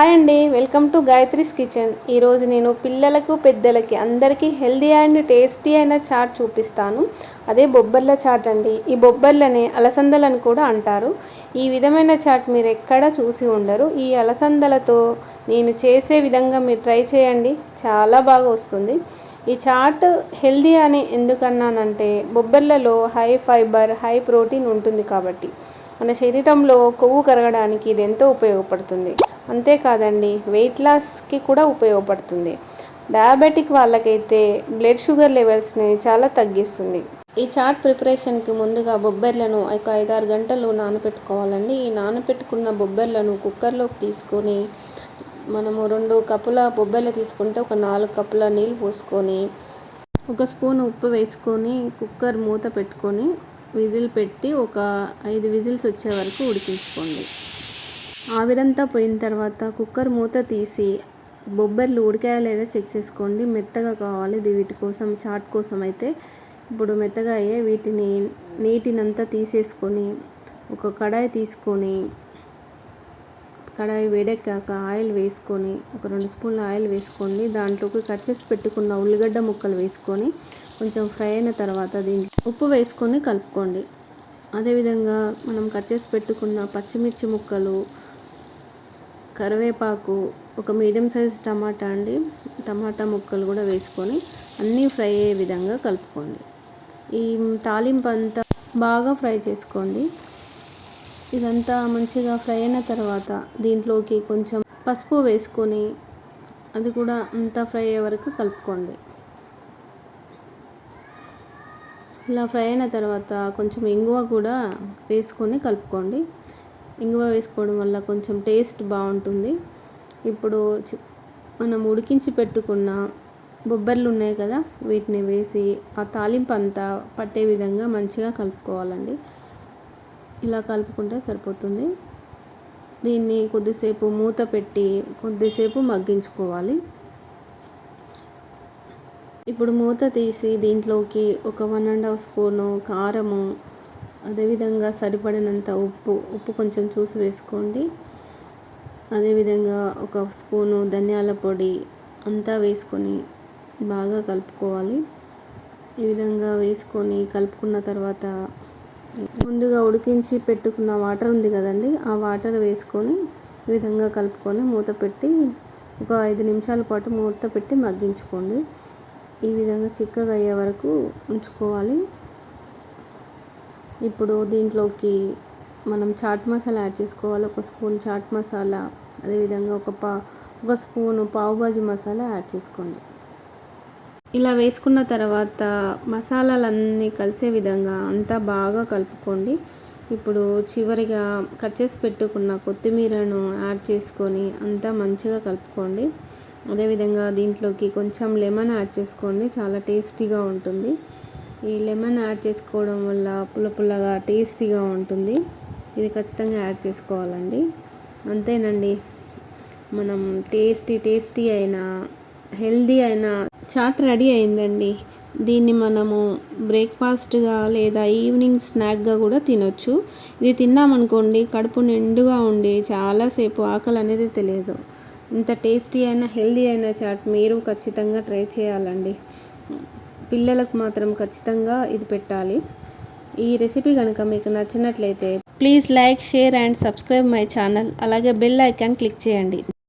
Hi అండి welcome to Gayatri's kitchen. ఈరోజు నేను పిల్లలకు పెద్దలకి అందరికీ హెల్దీ అండ్ టేస్టీ అయిన చాట్ చూపిస్తాను. అదే బొబ్బర్ల చాట్ అండి. ఈ బొబ్బర్లనే అలసందలని కూడా అంటారు. ఈ విధమైన చాట్ మీరు ఎక్కడా చూసి ఉండరు. ఈ అలసందలతో నేను చేసే విధంగా మీరు ట్రై చేయండి. చాలా బాగా వస్తుంది. ఈ చాట్ హెల్దీ అని ఎందుకన్నానంటే బొబ్బర్లలో హై ఫైబర్ హై ప్రోటీన్ ఉంటుంది కాబట్టి. మన శరీరంలో కొవ్వు కరగడానికి ఇది ఎంతో ఉపయోగపడుతుంది. అంతేకాదండి వెయిట్ లాస్కి కూడా ఉపయోగపడుతుంది. డయాబెటిక్ వాళ్ళకైతే బ్లడ్ షుగర్ లెవెల్స్ని చాలా తగ్గిస్తుంది. ఈ చాట్ ప్రిపరేషన్కి ముందుగా బొబ్బర్లను ఒక ఐదారు గంటలు నానబెట్టుకోవాలండి ఈ నానబెట్టుకున్న బొబ్బర్లను కుక్కర్లోకి తీసుకొని మనము రెండు కప్పుల బొబ్బర్లు తీసుకుంటే ఒక నాలుగు కప్పుల నీళ్ళు పోసుకొని ఒక స్పూన్ ఉప్పు వేసుకొని కుక్కర్ మూత పెట్టుకొని విజిల్ పెట్టి ఒక ఐదు విజిల్స్ వచ్చే వరకు ఉడికించుకోండి. ఆవిరంతా పోయిన తర్వాత కుక్కర్ మూత తీసి బొబ్బర్లు ఉడికాయా లేదా చెక్ చేసుకోండి. మెత్తగా కావాలి. ఇది వీటి కోసం చాట్ కోసం అయితే. ఇప్పుడు మెత్తగా అయ్యే వీటిని నీటినంతా తీసేసుకొని ఒక కడాయి తీసుకొని కడాయి వేడెక్కాక ఆయిల్ వేసుకొని ఒక రెండు స్పూన్ల ఆయిల్ వేసుకోండి. దాంట్లోకి కట్ చేసి పెట్టుకున్న ఉల్లిగడ్డ ముక్కలు వేసుకొని కొంచెం ఫ్రై అయిన తర్వాత దీంట్లో ఉప్పు వేసుకొని కలుపుకోండి. అదేవిధంగా మనం కట్ చేసి పెట్టుకున్న పచ్చిమిర్చి ముక్కలు కరివేపాకు ఒక మీడియం సైజ్ టమాటా అండి. టమాటా ముక్కలు కూడా వేసుకొని అన్నీ ఫ్రై అయ్యే విధంగా కలుపుకోండి. ఈ తాలింపు అంతా బాగా ఫ్రై చేసుకోండి. ఇదంతా మంచిగా ఫ్రై అయిన తర్వాత దీంట్లోకి కొంచెం పసుపు వేసుకొని అది కూడా అంతా ఫ్రై అయ్యే వరకు కలుపుకోండి. ఇలా ఫ్రై అయిన తర్వాత కొంచెం ఇంగువ కూడా వేసుకొని కలుపుకోండి. ఇంగువ వేసుకోవడం వల్ల కొంచెం టేస్ట్ బాగుంటుంది. ఇప్పుడు మనం ఉడికించి పెట్టుకున్న బొబ్బర్లు ఉన్నాయి కదా వీటిని వేసి ఆ తాలింపు అంతా పట్టే విధంగా మంచిగా కలుపుకోవాలండి. ఇలా కలుపుకుంటే సరిపోతుంది. దీన్ని కొద్దిసేపు మూత పెట్టి కొద్దిసేపు మగ్గించుకోవాలి. ఇప్పుడు మూత తీసి దీంట్లోకి ఒక వన్ అండ్ హాఫ్ స్పూను కారము అదేవిధంగా సరిపడినంత ఉప్పు ఉప్పు కొంచెం చూసి వేసుకోండి. అదేవిధంగా ఒక స్పూను ధనియాల పొడి అంతా వేసుకొని బాగా కలుపుకోవాలి. ఈ విధంగా వేసుకొని కలుపుకున్న తర్వాత ముందుగా ఉడికించి పెట్టుకున్న వాటర్ ఉంది కదండి ఆ వాటర్ వేసుకొని ఈ విధంగా కలుపుకొని మూత పెట్టి ఒక ఐదు నిమిషాల పాటు మూత పెట్టి మగ్గించుకోండి. ఈ విధంగా చిక్కగా అయ్యే వరకు ఉంచుకోవాలి. ఇప్పుడు దీంట్లోకి మనం చాట్ మసాలా యాడ్ చేసుకోవాలి. ఒక స్పూన్ చాట్ మసాలా అదేవిధంగా ఒక పా ఒక స్పూను పావుబాజీ మసాలా యాడ్ చేసుకోండి. ఇలా వేసుకున్న తర్వాత మసాలాలన్నీ కలిసే విధంగా అంతా బాగా కలుపుకోండి. ఇప్పుడు చివరిగా కట్ చేసి పెట్టుకున్న కొత్తిమీరను యాడ్ చేసుకొని అంతా మంచిగా కలుపుకోండి. అదేవిధంగా దీంట్లోకి కొంచెం లెమన్ యాడ్ చేసుకోండి. చాలా టేస్టీగా ఉంటుంది. ఈ లెమన్ యాడ్ చేసుకోవడం వల్ల పుల్ల పుల్లగా టేస్టీగా ఉంటుంది. ఇది ఖచ్చితంగా యాడ్ చేసుకోవాలండి. అంతేనండి. మనం టేస్టీ టేస్టీ అయిన హెల్దీ అయిన చాట్ రెడీ అయిందండి. దీన్ని మనము బ్రేక్ఫాస్ట్గా లేదా ఈవినింగ్ స్నాక్గా కూడా తినొచ్చు. ఇది తిన్నామనుకోండి కడుపు నిండుగా ఉండి చాలాసేపు ఆకలి అనేది తెలియదు. ఇంత టేస్టీ అయిన హెల్దీ అయిన చాట్ మీరు ఖచ్చితంగా ట్రై చేయాలండి. పిల్లలకు మాత్రం ఖచ్చితంగా ఇది పెట్టాలి. ఈ రెసిపీ కనుక మీకు నచ్చినట్లయితే please like share and subscribe my channel. అలాగే బెల్ ఐకాన్ క్లిక్ చేయండి.